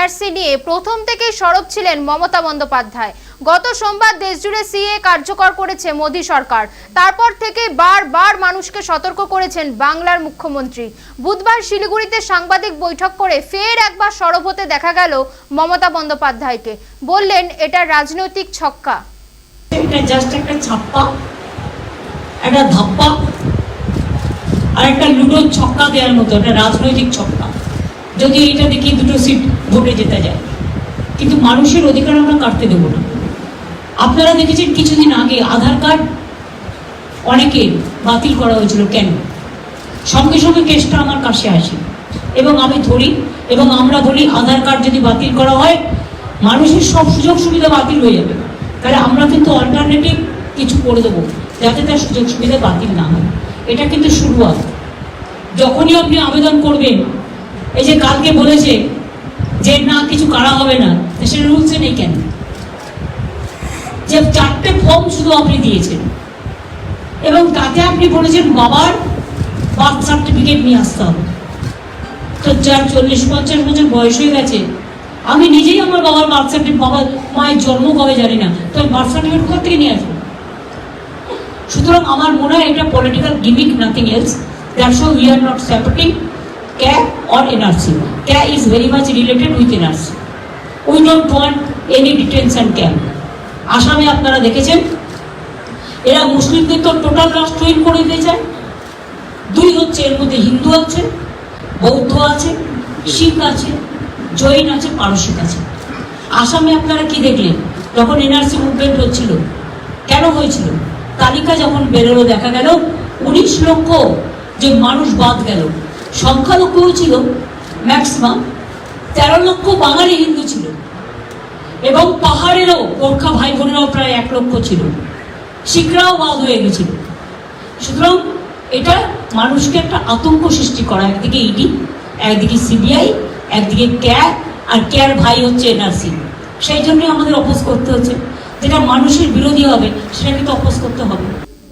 NRC নিয়ে প্রথম থেকেই সরব ছিলেন মমতা বন্দ্যোপাধ্যায়। গত সোমবার দেশজুড়ে সিএ কার্যকর করেছে মোদী সরকার। তারপর থেকে বারবার মানুষকে সতর্ক করেছেন বাংলার মুখ্যমন্ত্রী। বুধবার শিলিগুড়িতে সাংবাদিক বৈঠক করে ফের একবার সরব হতে দেখা গেল মমতা বন্দ্যোপাধ্যায়কে। বললেন এটা রাজনৈতিক ছক্কা। আর একটা লুডোর ছক্কা দেওয়ার মতো, একটা রাজনৈতিক ছক্কা। যদি এটা দেখি দুটো সিট ভোটে যেতে যায়। কিন্তু মানুষের অধিকার আমরা কাটতে দেবো না। আপনারা দেখেছেন কিছুদিন আগে আধার কার্ড অনেকে বাতিল করা হয়েছিল, কেন? সঙ্গে সঙ্গে কেসটা আমার কাছে আসে। এবং আমি ধরি, এবং আমরা বলি আধার কার্ড যদি বাতিল করা হয়, মানুষের সব সুযোগ সুবিধা বাতিল হয়ে যাবে। তাহলে আমরা কিন্তু অল্টারনেটিভ কিছু করে দেবো, যাতে তার সুযোগ সুবিধা বাতিল না হয়। এটা কিন্তু শুরুয়াত। যখনই আপনি আবেদন করবেন, এই যে কালকে বলেছে যে না, কিছু করা হবে না। সে রুলসে নেই কেন? যে চারটে ফর্ম শুধু আপনি দিয়েছেন। এবং তাতে আপনি বলেছেন, বাবার বার্থ সার্টিফিকেট নিয়ে আসতে হবে। তো যার চল্লিশ, পঞ্চাশ বছর বয়স হয়ে গেছে, আমি নিজেই আমার বাবার বার্থ সার্টিফিকেট বাবার মায়ের জন্ম কবে জানি না, তো বার্থ সার্টিফিকেট কোথা থেকে নিয়ে আসব? সুতরাং আমার মনে হয় এটা political gimmick nothing else that's why we are not supporting CAB or NRC CAA is very much related with NRC we don't want any detention camp আসামে আপনারা দেখেছেন? এরা মুসলিমদের তো টোটাল রাষ্ট্রহীন করে দিয়ে যায় দুই হচ্ছে এর মধ্যে হিন্দু আছে, বৌদ্ধ আছে, শিখ আছে, জৈন আছে, পারসিক আছে। আসামে আপনারা কি দেখলেন? যখন এনআরসি মুভমেন্ট হচ্ছিল, কেন হয়েছিল? তালিকা যখন বেরোলো, দেখা গেল, উনিশ লক্ষ যে মানুষ বাদ গেল সংখ্যালঘুও ছিল ম্যাক্সিমাম তেরো লক্ষ বাঙালি হিন্দু ছিল এবং পাহাড়েরও গোর্খা ভাই বোনেরাও প্রায় এক লক্ষ ছিল, শিখরাও বাদ হয়ে গেছিল। সুতরাং এটা মানুষকে একটা আতঙ্ক সৃষ্টি করা, একদিকে ইডি একদিকে সিবিআই একদিকে ক্যার আর ক্যার ভাই হচ্ছে এনআরসি সেই জন্যই আমাদের অপোজ করতে হচ্ছে। যেটা মানুষের বিরোধী হবে, সেটাকে তো অপোজ করতে হবে।